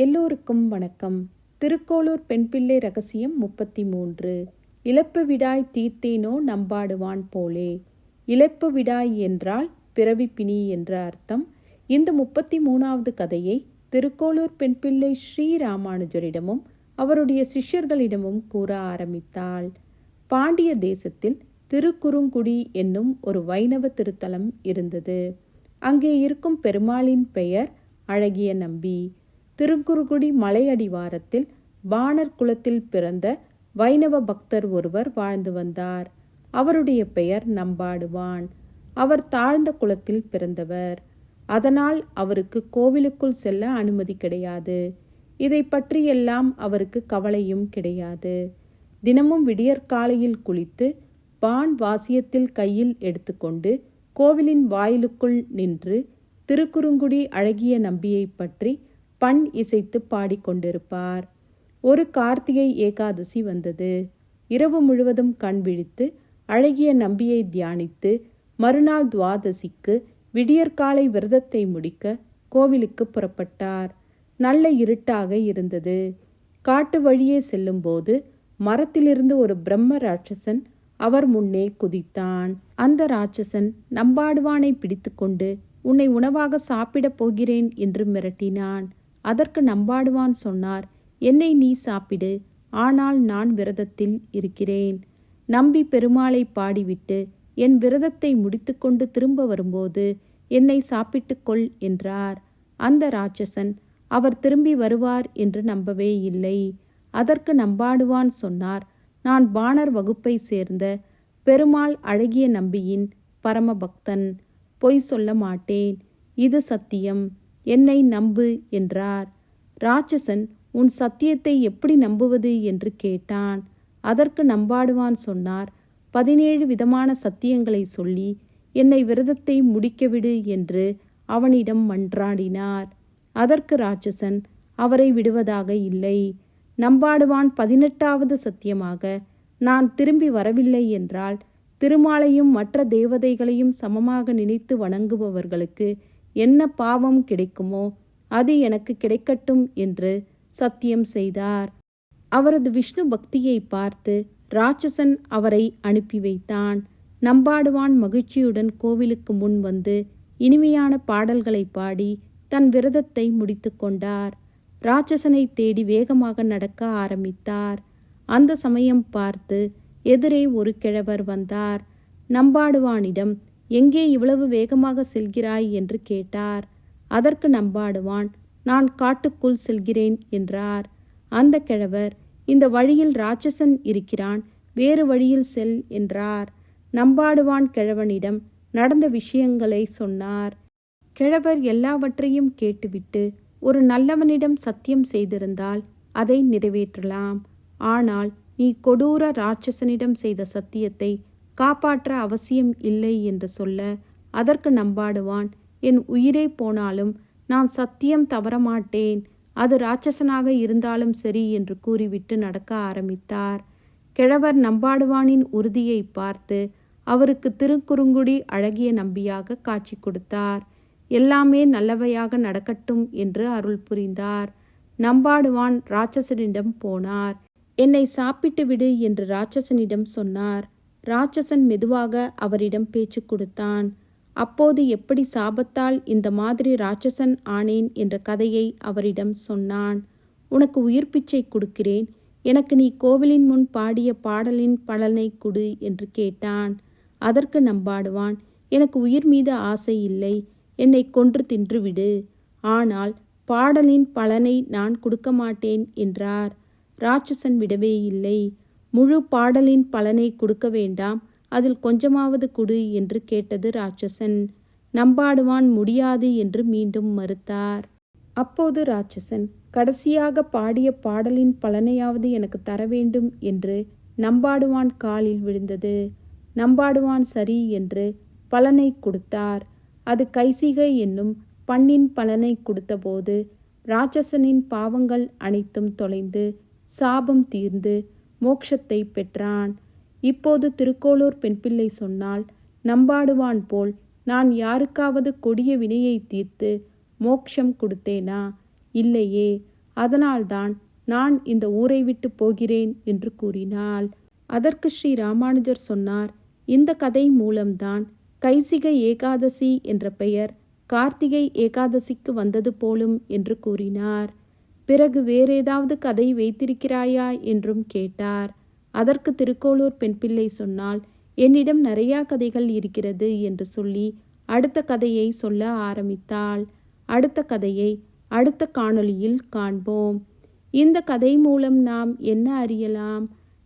எல்லோருக்கும் வணக்கம். திருக்கோளூர் பெண்பிள்ளை ரகசியம் முப்பத்தி மூன்று இழப்பு விடாய் தீர்த்தேனோ நம்பாடுவான் போலே. இழப்பு விடாய் என்றால் பிறவிப்பிணி என்ற அர்த்தம். இந்த முப்பத்தி மூணாவது கதையை திருக்கோளூர் பெண்பிள்ளை ஸ்ரீராமானுஜரிடமும் அவருடைய சிஷ்யர்களிடமும் கூற ஆரம்பித்தாள். பாண்டிய தேசத்தில் திருக்குறுங்குடி என்னும் ஒரு வைணவ திருத்தலம் இருந்தது. அங்கே இருக்கும் பெருமாளின் பெயர் அழகிய நம்பி. திருக்குறுகுடி மலையடிவாரத்தில் பாணர் குலத்தில் பிறந்த வைணவ பக்தர் ஒருவர் வாழ்ந்து வந்தார். அவருடைய பெயர் நம்பாடுவான். அவர் தாழ்ந்த குலத்தில் பிறந்தவர். அதனால் அவருக்கு கோவிலுக்குள் செல்ல அனுமதி கிடையாது. இதை பற்றியெல்லாம் அவருக்கு கவலையும் கிடையாது. தினமும் விடியற்காலையில் குளித்து பான் வாசியத்தில் கையில் எடுத்துக்கொண்டு கோவிலின் வாயிலுக்குள் நின்று திருக்குறுங்குடி அழகிய நம்பியை பற்றி பண் இசைத்து பாடிக்கொண்டிருப்பார். ஒரு கார்த்திகை ஏகாதசி வந்தது. இரவு முழுவதும் கண் விழித்து அழகிய நம்பியை தியானித்து மறுநாள் துவாதசிக்கு விடியற்காலை விரதத்தை முடிக்க கோவிலுக்கு புறப்பட்டார். நல்ல இருட்டாக இருந்தது. காட்டு வழியே செல்லும்போது மரத்திலிருந்து ஒரு பிரம்ம ராட்சசன் அவர் முன்னே குதித்தான். அந்த ராட்சசன் நம்பாடுவானை பிடித்துக்கொண்டு உன்னை உணவாக சாப்பிடப் போகிறேன் என்று மிரட்டினான். அதற்கு நம்பாடுவான் சொன்னார் என்னை நீ சாப்பிடு ஆனால் நான் விரதத்தில் இருக்கிறேன் நம்பி பெருமாளை பாடிவிட்டு என் விரதத்தை முடித்துக்கொண்டு திரும்ப வரும்போது என்னை சாப்பிட்டுக்கொள் என்றார். அந்த ராட்சசன் அவர் திரும்பி வருவார் என்று நம்பவே இல்லை. அதற்கு நம்பாடுவான் சொன்னார் நான் பாணர் வகுப்பை சேர்ந்த பெருமாள் அழகிய நம்பியின் பரமபக்தன். பொய் சொல்ல மாட்டேன். இது சத்தியம். என்னை நம்பு என்றார். ராட்சசன் உன் சத்தியத்தை எப்படி நம்புவது? என்று கேட்டான். அதற்கு நம்பாடுவான் சொன்னார். பதினேழு விதமான சத்தியங்களை சொல்லி என்னை விரதத்தை முடிக்கவிடு என்று அவனிடம் மன்றாடினார். அதற்கு ராட்சசன் அவரை விடுவதாக இல்லை. நம்பாடுவான் பதினெட்டாவது சத்தியமாக. நான் திரும்பி வரவில்லை என்றால் திருமாலையும் மற்ற தேவதைகளையும் சமமாக நினைத்து வணங்குபவர்களுக்கு என்ன பாவம் கிடைக்குமோ அது எனக்கு கிடைக்கட்டும் என்று சத்தியம் செய்தார். அவரது விஷ்ணு பக்தியை பார்த்து ராட்சசன் அவரை அனுப்பி வைத்தான். நம்பாடுவான் மகிழ்ச்சியுடன் கோவிலுக்கு முன் வந்து இனிமையான பாடல்களை பாடி தன் விரதத்தை முடித்து கொண்டார். ராட்சசனை தேடி வேகமாக நடக்க ஆரம்பித்தார். அந்த சமயம் பார்த்து எதிரே ஒரு கிழவர் வந்தார். நம்பாடுவானிடம் எங்கே இவ்வளவு வேகமாக செல்கிறாய் என்று கேட்டார். அதற்கு நம்பாடுவான் நான் காட்டுக்குள் செல்கிறேன் என்றார். அந்த கிழவர் இந்த வழியில் ராட்சசன் இருக்கிறான் வேறு வழியில் செல் என்றார். நம்பாடுவான் கிழவனிடம் நடந்த விஷயங்களை சொன்னார். கிழவர் எல்லாவற்றையும் கேட்டுவிட்டு ஒரு நல்லவனிடம் சத்தியம் செய்திருந்தால் அதை நிறைவேற்றலாம். ஆனால் நீ கொடூர ராட்சசனிடம் செய்த சத்தியத்தை காப்பாற்ற அவசியம் இல்லை என்று சொல்ல அதற்கு நம்பாடுவான். என் உயிரே போனாலும் நான் சத்தியம் தவறமாட்டேன் அது ராட்சசனாக இருந்தாலும் சரி என்று கூறிவிட்டு நடக்க ஆரம்பித்தார். கிழவர் நம்பாடுவானின் உறுதியை பார்த்து அவருக்கு திருக்குறுங்குடி அழகிய நம்பியாக காட்சி கொடுத்தார். எல்லாமே நல்லவையாக நடக்கட்டும் என்று அருள் புரிந்தார். நம்பாடுவான் ராட்சசனிடம் போனார். என்னை சாப்பிட்டு விடு என்று ராட்சசனிடம் சொன்னார். ராட்சசன் மெதுவாக அவரிடம் பேச்சு கொடுத்தான். அப்போது எப்படி சாபத்தால் இந்த மாதிரி ராட்சசன் ஆனேன் என்ற கதையை அவரிடம் சொன்னான். உனக்கு உயிர் பிச்சை கொடுக்கிறேன். எனக்கு நீ கோவிலின் முன் பாடிய பாடலின் பலனை கொடு என்று கேட்டான். அதற்கு நம்பாடுவான் எனக்கு உயிர் மீது ஆசை இல்லை. என்னை கொன்று தின்றுவிடு. ஆனால் பாடலின் பலனை நான் கொடுக்க மாட்டேன் என்றார். ராட்சசன் விடவே இல்லை. முழு பாடலின் பலனை கொடுக்க வேண்டாம். அதில் கொஞ்சமாவது குடு என்று கேட்டது ராட்சசன். நம்பாடுவான் முடியாது என்று மீண்டும் மறுத்தார். அப்போது ராட்சசன் கடைசியாக பாடிய பாடலின் பலனையாவது எனக்கு தர வேண்டும் என்று நம்பாடுவான் காலில் விழுந்தது. நம்பாடுவான் சரி என்று பலனை கொடுத்தார். அது கைசிகை என்னும் பண்ணின் பலனை கொடுத்தபோது ராட்சசனின் பாவங்கள் அனைத்தும் தொலைந்து சாபம் தீர்ந்து மோக்ஷத்தை பெற்றான். இப்போது திருக்கோளூர் பெண்பிள்ளை சொன்னால் நம்பாடுவான் போல் நான் யாருக்காவது கொடிய வினையை தீர்த்து மோக்ஷம் கொடுத்தேனா? இல்லையே அதனால்தான் நான் இந்த ஊரை விட்டு போகிறேன் என்று கூறினாள். அதற்கு ஸ்ரீ ராமானுஜர் சொன்னார் இந்த கதை மூலம்தான் கைசிக ஏகாதசி என்ற பெயர் கார்த்திகை ஏகாதசிக்கு வந்தது போலும் என்று கூறினார். பிறகு வேறேதாவது கதை வைத்திருக்கிறாயா என்றும் கேட்டார். அதற்கு திருக்கோளூர் பெண்பிள்ளை சொன்னால் என்னிடம் நிறையா கதைகள் இருக்கிறது என்று சொல்லி அடுத்த கதையை சொல்ல ஆரம்பித்தாள். அடுத்த கதையை அடுத்த காணொளியில் காண்போம். இந்த கதை மூலம் நாம் என்ன அறியலாம்?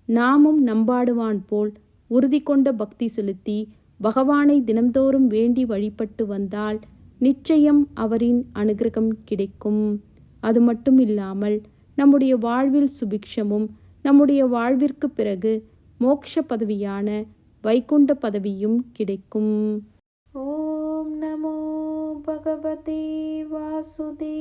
நாமும் நம்பாடுவான் போல் உறுதி கொண்ட பக்தி செலுத்தி பகவானை தினம்தோறும் வேண்டி வழிபட்டு வந்தால் நிச்சயம் அவரின் அனுகிரகம் கிடைக்கும். அது மட்டும் இல்லாமல் நம்முடைய வாழ்வில் சுபிக்ஷமும் நம்முடைய வாழ்விற்கு பிறகு மோட்ச பதவியான வைகுண்ட பதவியும் கிடைக்கும். ஓம் நமோ பகவதே வாசுதேவாய